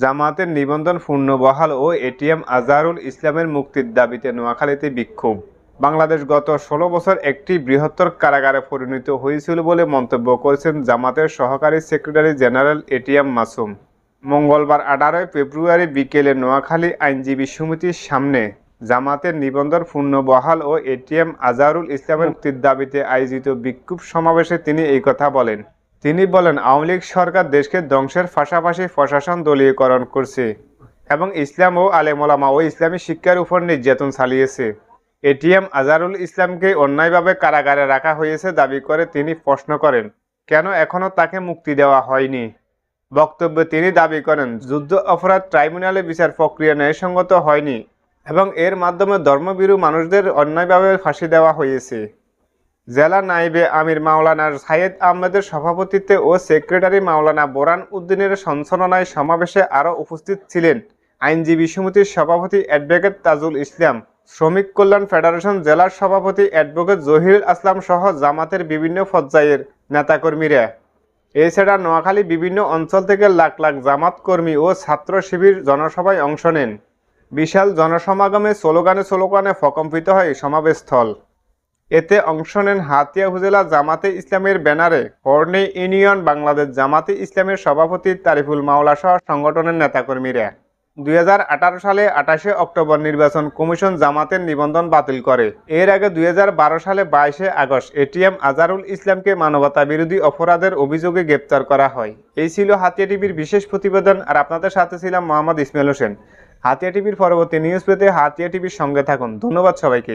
জামাতের নিবন্ধন পূর্ণবহাল ও এটিএম আজহারুল ইসলামের মুক্তির দাবিতে নোয়াখালীতে বিক্ষোভ। বাংলাদেশ গত ষোলো বছর একটি বৃহত্তর কারাগারে পরিণত হয়েছিল বলে মন্তব্য করেছেন জামাতের সহকারী সেক্রেটারি জেনারেল এটিএম মাসুম। মঙ্গলবার আঠারোই ফেব্রুয়ারি বিকেলে নোয়াখালী আইনজীবী সমিতির সামনে জামাতের নিবন্ধন পূর্ণবহাল ও এটিএম আজহারুল ইসলামের মুক্তির দাবিতে আয়োজিত বিক্ষোভ সমাবেশে তিনি এই কথা বলেন। তিনি বলেন, আওয়ামী লীগ সরকার দেশকে ধ্বংসের পাশাপাশি প্রশাসন দলীয়করণ করছে এবং ইসলাম ও আলেমোলামা ও ইসলামী শিক্ষার উপর নির্যাতন চালিয়েছে। এটিএম আজারুল ইসলামকে অন্যায়ভাবে কারাগারে রাখা হয়েছে দাবি করে তিনি প্রশ্ন করেন, কেন এখনও তাকে মুক্তি দেওয়া হয়নি? বক্তব্যে তিনি দাবি করেন, যুদ্ধ অপরাধ ট্রাইব্যুনালে বিচার প্রক্রিয়া ন্যায়সঙ্গত হয়নি এবং এর মাধ্যমে ধর্মবিরু মানুষদের অন্যায়ভাবে ফাঁসি দেওয়া হয়েছে। জেলা নাইবে আমির মাওলানার সাইয়েদ আহমেদের সভাপতিত্বে ও সেক্রেটারি মাওলানা বোরান উদ্দিনের সঞ্চালনায় সমাবেশে আরও উপস্থিত ছিলেন আইনজীবী সমিতির সভাপতি অ্যাডভোকেট তাজুল ইসলাম, শ্রমিক কল্যাণ ফেডারেশন জেলার সভাপতি অ্যাডভোকেট জহিরুল আসলাম সহ জামাতের বিভিন্ন পর্যায়ের নেতাকর্মীরা। এছাড়া নোয়াখালী বিভিন্ন অঞ্চল থেকে লাখ লাখ জামাত কর্মী ও ছাত্র শিবির জনসভায় অংশ নেন। বিশাল জনসমাগমে স্লোগানে স্লোগানে প্রকম্পিত হয় সমাবেশস্থল এতে অংশ নেন হাতিয়া উপজেলা জামাতে ইসলামের ব্যানারে হর্নে ইউনিয়ন, বাংলাদেশ জামাতে ইসলামের সভাপতি তারিফুল মাওলা সহ সংগঠনের নেতাকর্মীরা। দুই হাজার আঠারো সালে আঠাশে অক্টোবর নির্বাচন কমিশন জামাতের নিবন্ধন বাতিল করে। এর আগে দুই হাজার বারো সালে বাইশে আগস্ট এটিএম আজারুল ইসলামকে মানবতা বিরোধী অপরাধের অভিযোগে গ্রেপ্তার করা হয়। এই ছিল হাতিয়া টিভির বিশেষ প্রতিবেদন। আর আপনাদের সাথে ছিলাম মোহাম্মদ ইসমাইল হোসেন। হাতিয়া টিভির পরবর্তী নিউজ পেতে হাতিয়া টিভির সঙ্গে থাকুন। ধন্যবাদ সবাইকে।